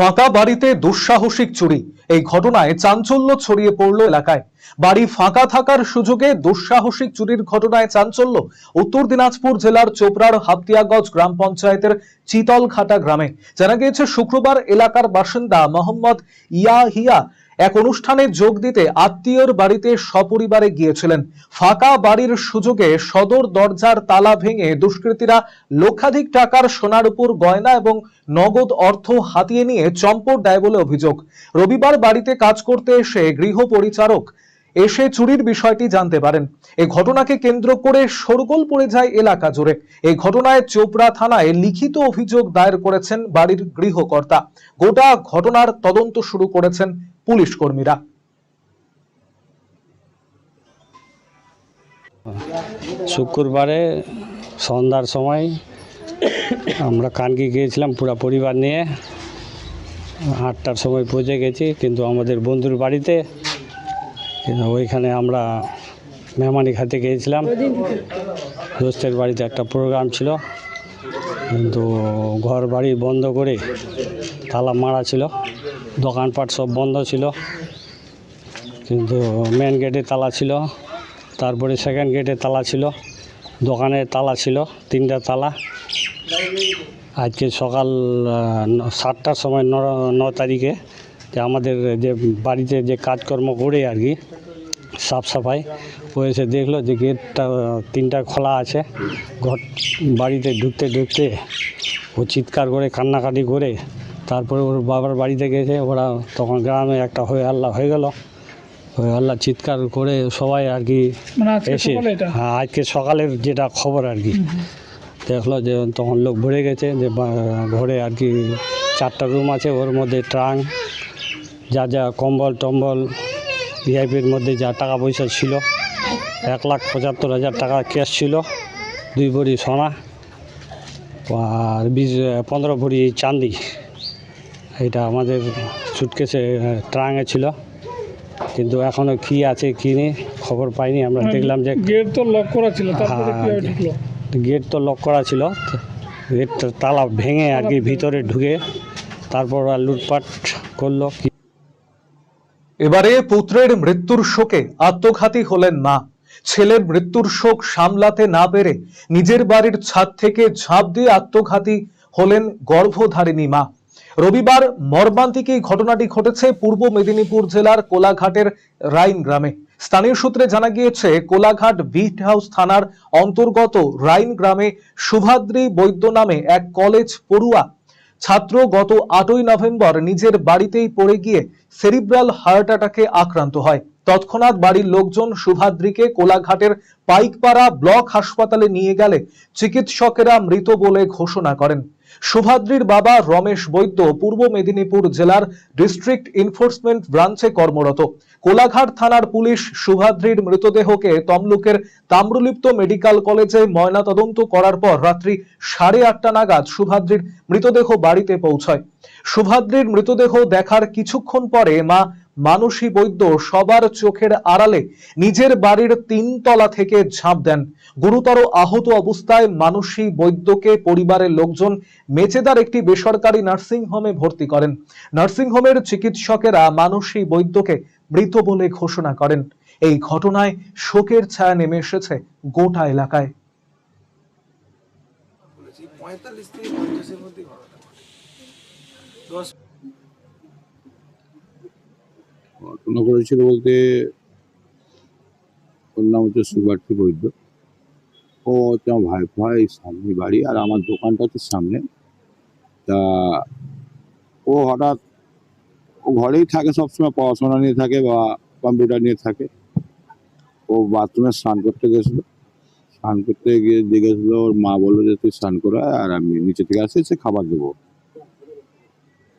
ফাঁকা বাড়িতে দুঃসাহসিক চুরি। এই ঘটনায় চাঞ্চল্য ছড়িয়ে পড়ল এলাকায়। বাড়ি ফাঁকা থাকার সুযোগে দুঃসাহসিক চুরির ঘটনায় চাঞ্চল্য উত্তর দিনাজপুর জেলার চোপড়ার হাতিয়াগঞ্জ গ্রাম পঞ্চায়েতের চিতলঘাটা গ্রামে। জানা গিয়েছে, শুক্রবার এলাকার বাসিন্দা মোহাম্মদ ইয়াহিয়া এক অনুষ্ঠানে যোগ দিতে আত্মীয়র বাড়িতে সপরিবারে গিয়েছিলেন। ফাঁকা বাড়ির সুযোগে সদর দরজার তালা ভেঙে দুষ্কৃতীরা লক্ষাধিক টাকার সোনার উপর গয়না এবং নগদ অর্থ হাতিয়ে নিয়ে চম্পট দেয় বলে অভিযোগ। রবিবার বাড়িতে কাজ করতে এসে গৃহ পরিচারক এসে চুরির বিষয়টি জানতে পারেন। এই ঘটনাকে কেন্দ্র করে শোরগোল পড়ে যায় এলাকা জুড়ে। এই ঘটনায় চোপড়া থানায় লিখিত অভিযোগ দায়ের করেছেন বাড়ির গৃহকর্তা। গোটা ঘটনার তদন্ত শুরু করেছেন পুলিশ কর্মীরা শুক্রবারে সন্ধ্যার সময় আমরা কানকি গিয়েছিলাম পুরো পরিবার নিয়ে। আটটার সময় পৌঁছে গেছি, কিন্তু আমাদের বন্ধুর বাড়িতে, কিন্তু ওইখানে আমরা মেহমানি খাতে গিয়েছিলাম। দোস্তের বাড়িতে একটা প্রোগ্রাম ছিল, কিন্তু ঘর বাড়ি বন্ধ করে তালা মারা ছিল। দোকানপাট সব বন্ধ ছিল। কিন্তু মেন গেটে তালা ছিল। তারপরে সেকেন্ড গেটে তালা ছিল। দোকানের তালা ছিল, তিনটা তালা। আজকে সকাল সাতটার সময় ন ন তারিখে যে আমাদের যে বাড়িতে যে কাজকর্ম করে আর কি, সাফ সাফাই, ও এসে দেখল যে গেটটা, তিনটা খোলা আছে। ঘর, বাড়িতে ঢুকতে ঢুকতে ও চিৎকার করে, কান্নাকাটি করে তারপরে ওর বাবার বাড়িতে গেছে ওরা তখন গ্রামে একটা হয়ে আল্লাহ হয়ে গেল। হয়ে আল্লাহ চিৎকার করে সবাই আর কি মানে এসে হ্যাঁ আজকে সকালের যেটা খবর আর কি। দেখল যে তখন লোক ভরে গেছে যে ঘরে আর কি চারটা রুম আছে ওর মধ্যে ট্রাঙ্ক যা যা কম্বল টম্বল ভিআইপির মধ্যে যা টাকা পয়সা ছিল এক লাখ পঁচাত্তর হাজার টাকা ক্যাশ ছিল দুই ভরি সোনা আর বিশ পনেরো ভরি চাঁদি। এটা আমাদের সুটকেসে ট্রাঙ্গে ছিল। কিন্তু এখনও কি আছে কি নেই খবর পাইনি। আমরা দেখলাম যে গেট তো লক করা ছিল তারপরে হ্যাঁ, গেট তো লক করা ছিল। গেটটা তালা ভেঙে আর কি ভিতরে ঢুকে তারপর আর লুটপাট করল। এবারে পুত্রের মৃত্যুর শোকে আত্মঘাতী হলেন মা ছেলের মৃত্যুর শোক সামলাতে না পেরে নিজের বাড়ির ছাদ থেকে ঝাঁপ দিয়ে আত্মঘাতী হলেন গর্ভধারিণী মা। রবিবার মর্মান্তিক এই ঘটনাটি ঘটেছে পূর্ব মেদিনীপুর জেলার কোলাঘাটের রাইন গ্রামে। স্থানীয় সূত্রে জানা গিয়েছে, কোলাঘাট বিট হাউস থানার অন্তর্গত রাইন গ্রামে শুভাদ্রি বৈদ্য নামে এক কলেজ পড়ুয়া ছাত্র গত আটই নভেম্বর নিজের বাড়িতেই পড়ে গিয়ে সেরিব্রাল হার্ট অ্যাটাকে আক্রান্ত হয়। তৎক্ষণাৎ বাড়ির লোকজন শুভাদ্রিকে কোলাঘাটের পাইকপাড়া ব্লক হাসপাতালে নিয়ে গেলে চিকিৎসকেরা মৃত বলে ঘোষণা করেন। শুভাদ্রির বাবা রমেশ বৈদ্য পূর্ব মেদিনীপুর জেলার ডিস্ট্রিক্ট এনফোর্সমেন্ট ব্রাঞ্চে কর্মরত। কোলাঘাট থানার পুলিশ শুভাদ্রির মৃতদেহকে তমলুকের তাম্রলিপ্ত মেডিকেল কলেজে ময়নাতদন্ত করার পর রাত্রি সাড়ে আটটা নাগাদ শুভাদ্রির মৃতদেহ বাড়িতে পৌঁছয়। শুভাদ্রির মৃতদেহ দেখার কিছুক্ষণ পরে মা মানসী বৈদ্য সবার চোখের আড়ালে নিজের বাড়ির তিনতলা থেকে ঝাঁপ দেন। গুরুতর আহত অবস্থায় মানসী বৈদ্যকে পরিবারের লোকজন মেচেদার একটি বেসরকারি নার্সিং হোমে ভর্তি করেন। নার্সিং হোমের চিকিৎসকেরা মানসী বৈদ্যকে মৃত বলে ঘোষণা করেন। এই ঘটনায় শোকের ছায়া নেমে এসেছে গোটা এলাকায়। পঁয়তাল্লিশ থেকে পঞ্চাশের মধ্যে দশ ঘটনা করেছিল বলতে ওর নাম হচ্ছে সুভাষী বৈদ্য। ও হচ্ছে আমার ভাই ভাই সামনে বাড়ি আর আমার দোকানটা হচ্ছে সামনে। তা ও হঠাৎ ও ঘরেই থাকে সবসময়, পড়াশোনা নিয়ে থাকে বা কম্পিউটার নিয়ে থাকে। ও বাথরুমে স্নান করতে গেছিল। স্নান করতে গিয়ে দেখেছিল ওর মা বলল যে তুই স্নান করে আর আমি নিচে থেকে আসি সে খাবার দেবো।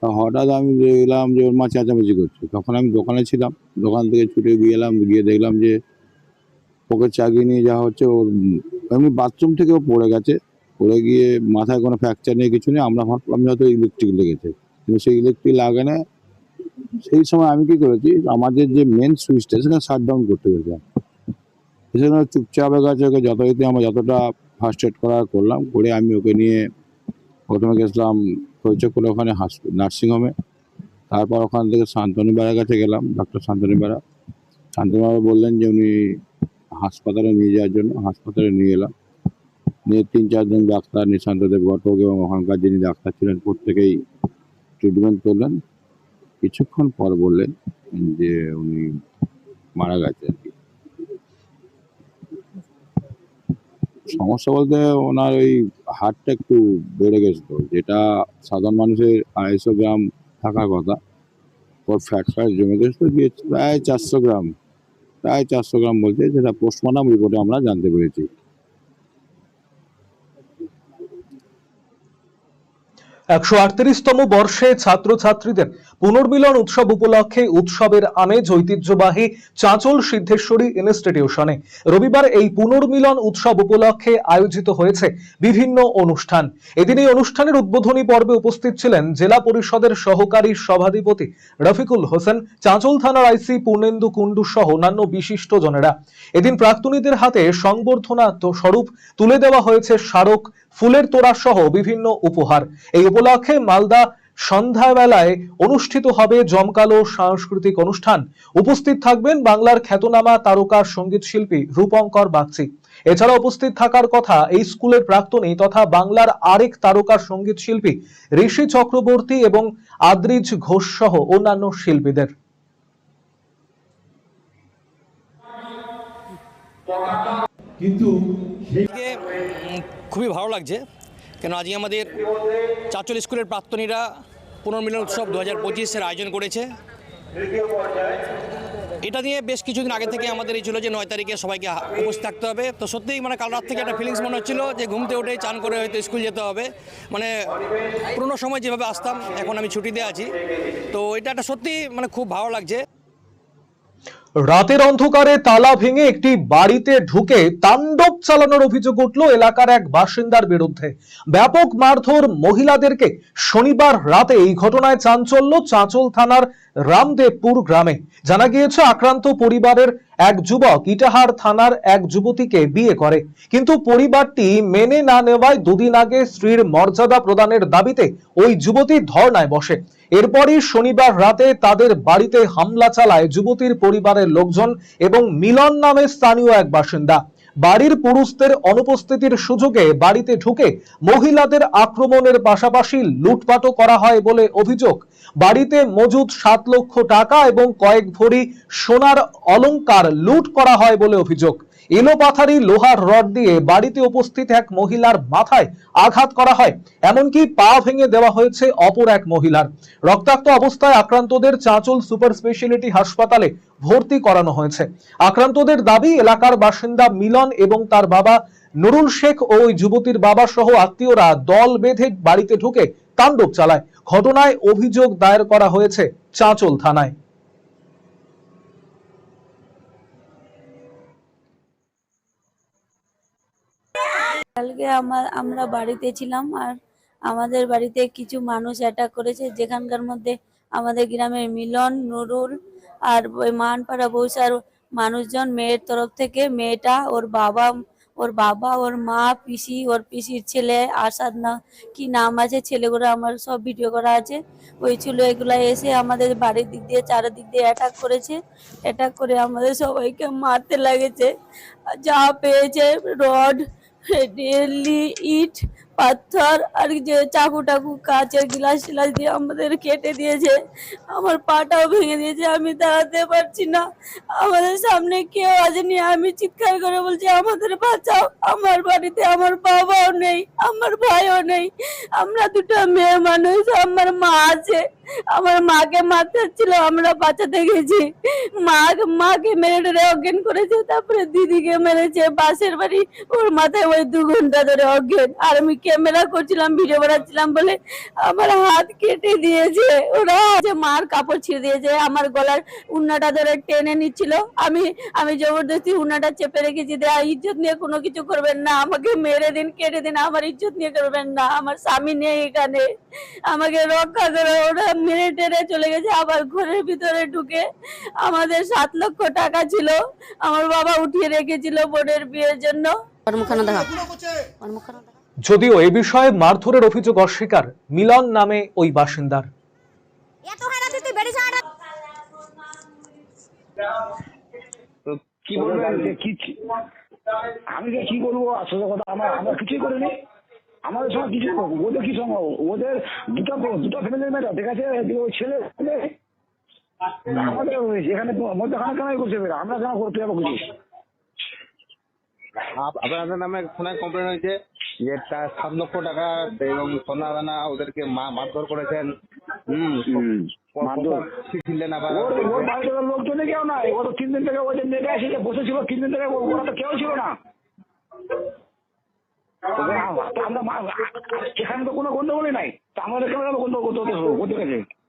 হঠাৎ আমি দেখলাম যে ওর মা চেঁচামেচি করছে। তখন আমি দোকানে ছিলাম, দোকান থেকে ছুটে গিয়ে এলাম, গিয়ে দেখলাম যে ওকে চাগিয়ে নিয়ে যাওয়া হচ্ছে ওর এমনি বাথরুম থেকে ও পড়ে গেছে। পড়ে গিয়ে মাথায় কোনো ফ্র্যাকচার নেই, কিছু নেই। আমরা ভাবলাম যে হয়তো ইলেকট্রিক লেগেছে। কিন্তু সেই ইলেকট্রিক লাগে না। সেই সময় আমি কি করেছি, আমাদের যে মেন সুইচটা সেটা শাট ডাউন করতে গেছিলাম সেজন্য চুপচাপ গেছে, ওকে যথারীতি আমরা যতটা ফার্স্ট এড করা করলাম, করে আমি ওকে নিয়ে প্রথমে গেছিলাম কোনো ওখানে নার্সিংহোমে। তারপর ওখান থেকে শান্তনু বেড়ার কাছে গেলাম ডক্টর শান্তনু বেড়া শান্তনু বেড়া বললেন যে, উনি হাসপাতালে নিয়ে যাওয়ার জন্য হাসপাতালে নিয়ে এলাম। নিয়ে তিন চারজন ডাক্তার, নিশান্ত দেব ঘটক এবং ওখানকার যিনি ডাক্তার ছিলেন, প্রত্যেকেই ট্রিটমেন্ট করলেন। কিছুক্ষণ পর বললেন যে, উনি মারা গেছে আর কি। সমস্যা বলতে ওনার ওই হার্টটা একটু বেড়ে গেছিল যেটা সাধারণ মানুষের আড়াইশো গ্রাম থাকার কথা, ওর ফ্যাট ফ্যাট জমে গেছিল দিয়ে প্রায় চারশো গ্রাম, প্রায় চারশো গ্রাম বলতে যেটা পোস্টমর্টম রিপোর্টে আমরা জানতে পেরেছি। একশো আটত্রিশতম বর্ষে ছাত্রছাত্রীদের পুনর্মিলন উৎসব উপলক্ষে উৎসবের আমেজ ঐতিহ্যবাহী চাঁচল সিদ্ধেশ্বরী ইনস্টিটিউশনে। রবিবার এই পুনর্মিলন উৎসব উপলক্ষে আয়োজিত হয়েছে বিভিন্ন অনুষ্ঠান। এদিন এই অনুষ্ঠানের উদ্বোধনী পর্বে উপস্থিত ছিলেন জেলা পরিষদের সহকারী সভাধিপতি রফিকুল হোসেন, চাঁচল থানার আইসি পূর্ণেন্দু কুণ্ডু সহ অন্যান্য বিশিষ্ট জনেরা। এদিন প্রাক্তনীদের হাতে সংবর্ধনা স্বরূপ তুলে দেওয়া হয়েছে স্মারক, ফুলের তোড়া সহ বিভিন্ন উপহার। এই উপলক্ষে মালদা সন্ধ্যাবেলায় অনুষ্ঠিত হবে জমকালো সাংস্কৃতিক অনুষ্ঠান। উপস্থিত থাকবেন বাংলার খ্যাতনামা তারকা সংগীত শিল্পী রূপঙ্কর বাগচি। এছাড়া উপস্থিত থাকার কথা এই স্কুলের প্রাক্তনী তথা বাংলার আরেক তারকা সংগীত শিল্পী ঋষি চক্রবর্তী এবং আদ্রিজ ঘোষ সহ অন্যান্য শিল্পীদের। উম, খুবই ভালো লাগছে। কেন আজকে আমাদের চাচল স্কুলের প্রাক্তনীরা পুনর্মিলন উৎসব দু হাজার পঁচিশের আয়োজন করেছে। এটা নিয়ে বেশ কিছুদিন আগে থেকে আমাদের এই ছিল যে নয় তারিখে সবাইকে উপস্থিত থাকতে হবে। তো সত্যিই মানে কাল রাত থেকে একটা ফিলিংস মনে হচ্ছিল যে ঘুমতে উঠে চান করে হয়তো স্কুল যেতে হবে। মানে পুরোনো সময় যেভাবে আসতাম, এখন আমি ছুটিতে আছি। তো এটা একটা সত্যি মানে খুব ভালো লাগছে। রাতের অন্ধকারে তালা ভেঙে একটি বাড়িতে ঢুকে তাণ্ডব চালানোর অভিযোগ উঠল এলাকার এক বাসিন্দার বিরুদ্ধে। ব্যাপক মারধর মহিলাদেরকে শনিবার রাতে এই ঘটনায় চাঞ্চল্য চাঁচল থানার রামদেবপুর গ্রামে। জানা গিয়েছে, আক্রান্ত পরিবারের এক যুবক ইটাহার থানার এক যুবতীকে বিয়ে করে। কিন্তু পরিবারটি মেনে না নেওয়ায় দুদিন আগে স্ত্রীর মর্যাদা প্রদানের দাবিতে ওই যুবতী ধর্নায় বসে। এরপরই শনিবার রাতে তাদের বাড়িতে হামলা চালায় যুবতীর পরিবারের লোকজন এবং মিলন নামে স্থানীয় এক বাসিন্দা। বাড়ির পুরুষদের অনুপস্থিতির সুযোগে বাড়িতে ঢুকে মহিলাদের আক্রমণের পাশাপাশি লুটপাটও করা হয় বলে অভিযোগ। বাড়িতে মজুদ সাত লক্ষ টাকা এবং কয়েক ভরি সোনার অলংকার লুট করা হয় বলে অভিযোগ। এলোপাথারি লোহার রড দিয়ে বাড়িতে উপস্থিত এক মহিলার মাথায় আঘাত করা হয়। এমনকি পা ভেঙে দেওয়া হয়েছে অপর এক মহিলার। রক্তাক্ত অবস্থায় আক্রান্তদের চাঁচল সুপার স্পেশালিটি হাসপাতালে ভর্তি করানো হয়েছে। আক্রান্তদের দাবি, এলাকার বাসিন্দা মিলন এবং তার বাবা নুরুল শেখ ও ওই যুবতীর বাবা সহ আত্মীয়রা দল বেঁধে বাড়িতে ঢুকে তাণ্ডব চালায়। ঘটনায় অভিযোগ দায়ের করা হয়েছে চাঁচল থানায়। কালকে আমার, আমরা বাড়িতে ছিলাম আর আমাদের বাড়িতে কিছু মানুষ অ্যাটাক করেছে। যেখানকার মধ্যে আমাদের গ্রামের মিলন, নুরুল আর ওই মানপাড়া বৌসার মানুষজন মেয়ের তরফ থেকে মেয়েটা, ওর বাবা ওর বাবা, ওর মা, পিসি, ওর পিসির ছেলে আসাদ না কি নাম আছে, ছেলেগুলো আমার সব ভিডিও করা আছে। ওই ছিল এগুলো এসে আমাদের বাড়ির দিক দিয়ে, চারিদিক দিয়ে অ্যাটাক করেছে। অ্যাটাক করে আমাদের সবাইকে মারতে লাগেছে। যা পেয়েছে, রড daily eat পাথর আর যে চাকু টাকু কাচের গ্লাস টিলাস দিয়ে আমাদের কেটে দিয়েছে। আমার পাটাও ভেঙে দিয়েছে, আমি দাঁড়াতে পারছি না। আমাদের সামনে কেউ আসেনি, আমি চিৎকার করে বলছি, আমাদের বাঁচাও, আমার বাড়িতে আমার বাবাও নেই, আমার ভাইও নেই। আমরা দুটো মেয়ে মানুষ, আমার মা আছে। আমার মাকে মারতে ছিল, আমরা বাঁচাতে গেছি। মা, মাকে মেরে টেরে অজ্ঞান করেছে, তারপরে দিদিকে মেরেছে। বাসের বাড়ি, ওর মাথায় ওই দু ঘণ্টা ধরে অজ্ঞান। আর আমি ক্যামেরা করছিলাম ভিডিও বানাচ্ছিলাম বলে আমার হাত কেটে দিয়েছে। ওরা যে মার কাপড় ছিঁড়ে দিয়েছে আমার গলার উন্নাটা ধরে টেনে নিচ্ছিল। আমি আমি জবরদস্তি উন্নাটা চেপে রেখেছি দেয়া ইজ্জত নিয়ে কোনো কিছু করবেন না আমাকে মেরে দিন কেটে দিন আমার ইজ্জত নিয়ে করবেন না আমার স্বামী নেই এখানে। আমাকে রক্ষা করে। ওরা মেরে টেরে চলে গেছে আবার ঘরের ভিতরে ঢুকে আমাদের সাত লক্ষ টাকা ছিল আমার বাবা উঠিয়ে রেখেছিল বোনের বিয়ের জন্য। মুখানা দেখা। মুখানা দেখা। যদিও এ বিষয়ে মারধরের অভিযোগ অস্বীকার মিলন নামে ওই বাসিন্দার। কি বলবেন যে কি কি- আমি যে কি করব আসলে কথা আমরা আমরা কিছুই করিনি। আমাদের সঙ্গে কিছু ওদের কি সঙ্গে ওদের দুটো দুটো ফ্যামিলির মেয়েরা ঠিক আছে? ওই ছেলে আমাদের ওই এখানে মধ্যখানে কেন করছে? আমরা কেন করতে যাব কিছু। আপ- আপনাদের নামে ফোনে কমপ্লেন হয়েছে? যে তা- সাত লক্ষ টাকা এবং সোনা দানা ওদেরকে মা- মারধর করেছেন। হম মারধর। ছিলেন আবার। ওর ওর বাড়িতে তো লোকজন কেউ নাই। ও তো তিন দিন থেকে মেয়েটা এসে যে বসেছিল তিন দিন থেকে ওরা তো কেউ ছিল না। আমরা এখানে তো কোনো গন্ডগোলই নাই। তা আমাদের কেন গন্ডগোল করতে হতে। গেছে